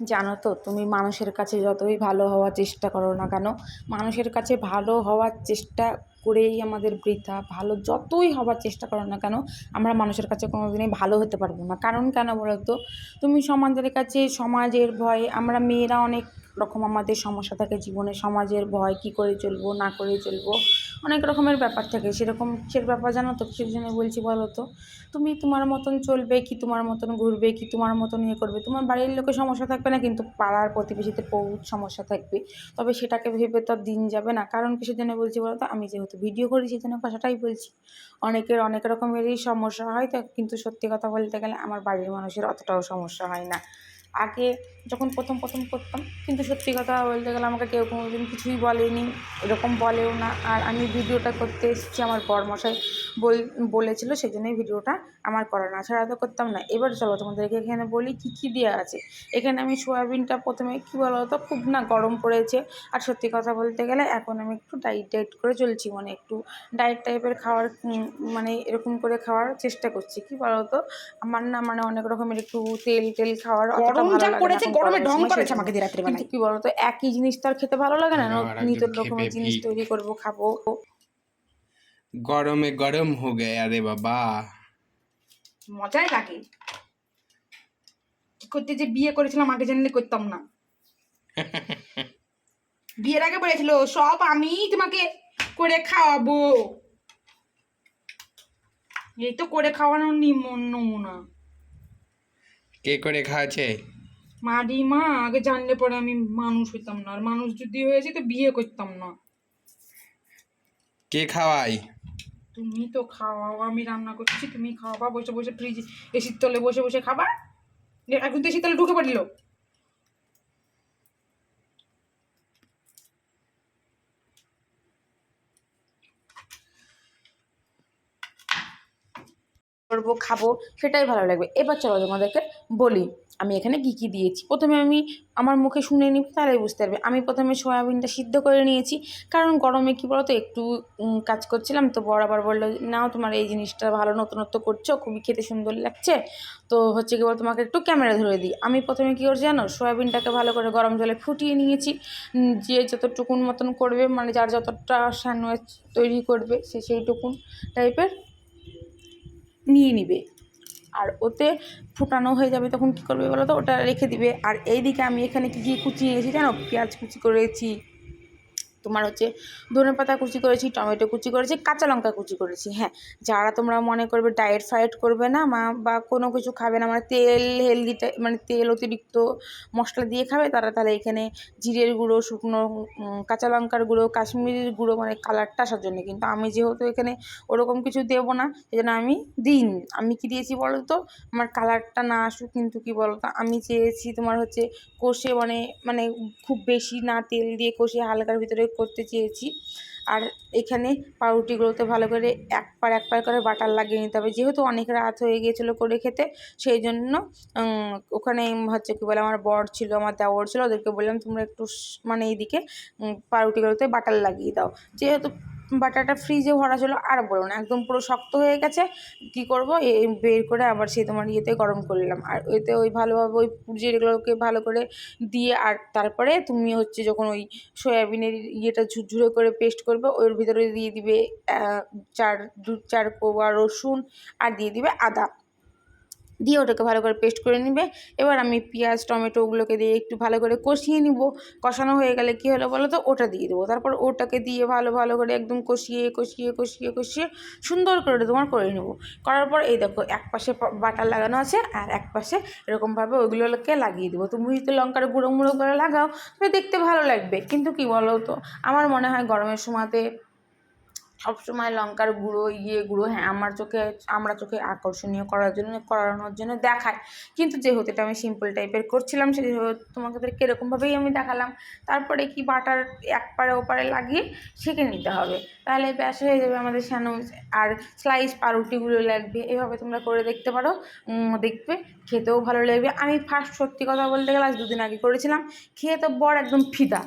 জানো তো, তুমি মানুষের কাছে যতই ভালো হওয়ার চেষ্টা করো না কেন, মানুষের কাছে ভালো হওয়ার চেষ্টা করেই আমাদের বৃথা, ভালো যতই হবার চেষ্টা করো না কেন, আমরা মানুষের কাছে কোনো দিনই ভালো হতে পারব না। কারণ কেন বলো তো তুমি সমাজের কাছে, সমাজের ভয়ে, আমরা মেয়েরা অনেক রকম আমাদের সমস্যা থাকে জীবনে, সমাজের ভয়, কী করে চলবো, না করে চলবো, অনেক রকমের ব্যাপার থাকে। সেরকম, সে ব্যাপার জানো তো? কিসের জন্য বলছি বলো তো তুমি তোমার মতন চলবে, কি তোমার মতন ঘুরবে, কি তোমার মতন ইয়ে করবে, তোমার বাড়ির লোকের সমস্যা থাকবে না, কিন্তু পাড়ার প্রতিবেশীতে বহুত সমস্যা থাকবে। তবে সেটাকে ভেবে তো দিন যাবে না। কারণ কিসের জন্য বলছি বলো তো আমি যেহেতু ভিডিও করি সেই জন্য কথাটাই বলছি। অনেকের অনেক রকমেরই সমস্যা হয়, তো কিন্তু সত্যি কথা বলতে গেলে আমার বাড়ির মানুষের অতটাও সমস্যা হয় না। আগে যখন প্রথম প্রথম করতাম, কিন্তু সত্যি কথা বলতে গেলে আমাকে কেউ কোনো দিন কিছুই বলেনি, এরকম বলেও না। আর আমি ভিডিওটা করতে এসেছি আমার বরমশাই বল, বলেছিল সেই জন্যই ভিডিওটা আমার করা না ছাড়া তো করতাম না। এবার চলো তোমাদেরকে এখানে বলি কী কী দেওয়া আছে। এখানে আমি সোয়াবিনটা প্রথমে কী বলো তো, খুব না গরম পড়েছে। আর সত্যি কথা বলতে গেলে এখন আমি একটু ডাইট ডাইট করে চলছি মানে একটু ডায়েট টাইপের খাওয়ার মানে এরকম করে খাওয়ার চেষ্টা করছি। কি বলো তো? আমার না মানে অনেক রকমের একটু তেল টেল খাওয়ার, অতটা গরম যা গরমে ঢং করেছে আমাকে দিয়ে রাত্রে কিন্তু কি বলতো একই জিনিস তো আর খেতে ভালো লাগে না রকমের জিনিস তৈরি করব খাব। গরমে গরম হো গয়া রে বাবা। মজাই লাগে। কি করতে যে বিয়ে করেছিলাম আগে জানলে করতাম না। বিয়ের আগে বলেছিল সব আমি তোমাকে করে খাওয়াবো। এই তো করে খাওয়ানোর নিমন নমুনা কে করে খাওয়াছে মারি মা আগে জানলে পরে আমি মানুষ হইতাম না। আর মানুষ যদি হয়েছে তো বিয়ে করতাম না। কে খাওয়াই তুমি তো খাওয়াও আমি রান্না করছি তুমি খাওয়াবা বসে বসে ফ্রিজ এসির তলে বসে বসে খাবা। এ, এখন তো এসির তলে ঢুকে পড়ল। করব খাব, সেটাই ভালো লাগবে। এবার চলো তোমাদেরকে বলি, আমি এখানে কী কী দিয়েছি। প্রথমে আমি, আমার মুখে শুনে নিই তাহলে বুঝতে পারবে। আমি প্রথমে সয়াবিনটা সিদ্ধ করে নিয়েছি, কারণ গরমে কী বলো তো একটু কাজ করছিলাম, তো বড় আবার বলল, নাও, তোমার এই জিনিসটা ভালো নতুনত্ব করছ, খুবই খেতে সুন্দর লাগছে। তো হচ্ছে কি বলো তোমাকে একটু ক্যামেরা ধরে দিই। আমি প্রথমে কী করছি জানো, সয়াবিনটাকে ভালো করে গরম জলে ফুটিয়ে নিয়েছি। যে যতটুকুন মতন করবে মানে যার যতটা স্যান্ডউইচ তৈরি করবে, সে সেইটুকুন টাইপের নিয়ে নিবে। আর ওতে ফুটানো হয়ে যাবে তখন কী করবে বলো তো ওটা রেখে দিবে। আর এইদিকে আমি এখানে কী কী কুচিয়ে নিয়েছি জানো? পেঁয়াজ কুচি করেছি তোমার হচ্ছে ধনে পাতা কুচি করেছি, টমেটো কুচি করেছি, কাঁচা লঙ্কা কুচি করেছি হ্যাঁ। যারা তোমরা মনে করবে ডায়েট ফায়েট করবে না, মা বা কোনো কিছু খাবে না মানে তেল হেলদি মানে তেল অতিরিক্ত মশলা দিয়ে খাবে, তারা তাহলে এখানে জিরের গুঁড়ো, শুকনো কাঁচা লঙ্কার গুঁড়ো, কাশ্মীরির গুঁড়ো মানে কালারটা আসার জন্য। কিন্তু আমি যেহেতু এখানে ওরকম কিছু দেবো না জন্য আমি দিইনি। আমি কি দিয়েছি বলো তো আমার কালারটা না আসুক, কিন্তু কি বলো তো আমি চেয়েছি তোমার হচ্ছে কষে মানে মানে খুব বেশি না তেল দিয়ে কষে, হালকার ভিতরে করতে চেয়েছি। আর এখানে পাউরুটিগুলোতে ভালো করে এক পার এক পার করে বাটার লাগিয়ে নিতে হবে। যেহেতু অনেক রাত হয়ে গিয়েছিল করে খেতে, সেই জন্য ওখানে হচ্ছে কী বলে, আমার বর ছিল, আমার দেওয়ার ছিল, ওদেরকে বললাম, তোমরা একটু মানে এইদিকে পাউরুটিগুলোতে বাটার লাগিয়ে দাও। যেহেতু বাটারটা ফ্রিজে ভরা ছিল। আর বলো না, একদম পুরো শক্ত হয়ে গেছে। কি করব? এই বের করে আবার সে তোমার ইয়েতে গরম করলাম আর এতে ওই ভালোভাবে ওই যেগুলোকে ভালো করে দিয়ে আর তারপরে তুমি হচ্ছে যখন ওই সয়াবিনের ইয়েটা ঝুরঝুরে করে পেস্ট করবে, ওর ভিতরে দিয়ে দিবে চার, দু, চার কোয়া রসুন আর দিয়ে দিবে আদা। দিয়ে ওটাকে ভালো করে পেস্ট করে নিবে। এবার আমি পেঁয়াজ, টমেটো ওগুলোকে দিয়ে একটু ভালো করে কষিয়ে নিব। কষানো হয়ে গেলে কী হলো বলো তো? ওটা দিয়ে দেবো। তারপর ওটাকে দিয়ে ভালো ভালো করে একদম কষিয়ে কষিয়ে কষিয়ে কষিয়ে সুন্দর করে তোমার করে নেব। করার পর এই দেখো এক পাশে বাটার লাগানো আছে আর এক পাশে এরকমভাবে ওইগুলোকে লাগিয়ে দেবো। তুমি যদি লঙ্কার গুঁড়ো মুড়ো করে লাগাও তবে দেখতে ভালো লাগবে। কিন্তু কি বলো তো? আমার মনে হয় গরমের সময়তে সবসময় লঙ্কার গুঁড়ো ইয়ে গুঁড়ো হ্যাঁ আমার চোখে, আমরা চোখে আকর্ষণীয় করার জন্য, করানোর জন্য দেখায়। কিন্তু যেহেতু এটা আমি সিম্পল টাইপের করছিলাম সেহেতু তোমাদেরকে এরকমভাবেই আমি দেখালাম। তারপরে কি বাটার এক পারে ওপারে লাগিয়ে সেঁকে নিতে হবে। তাহলে ব্যাস হয়ে যাবে আমাদের স্যান্ডউইচ। আর স্লাইস পাউরুটিগুলো লাগবে, এভাবে তোমরা করে দেখতে পারো। দেখবে, খেতেও ভালো লাগবে। আমি ফার্স্ট সত্যি কথা বলতে গেলে আজ দুদিন আগে করেছিলাম। খেয়ে তো বড় একদম ফিদা।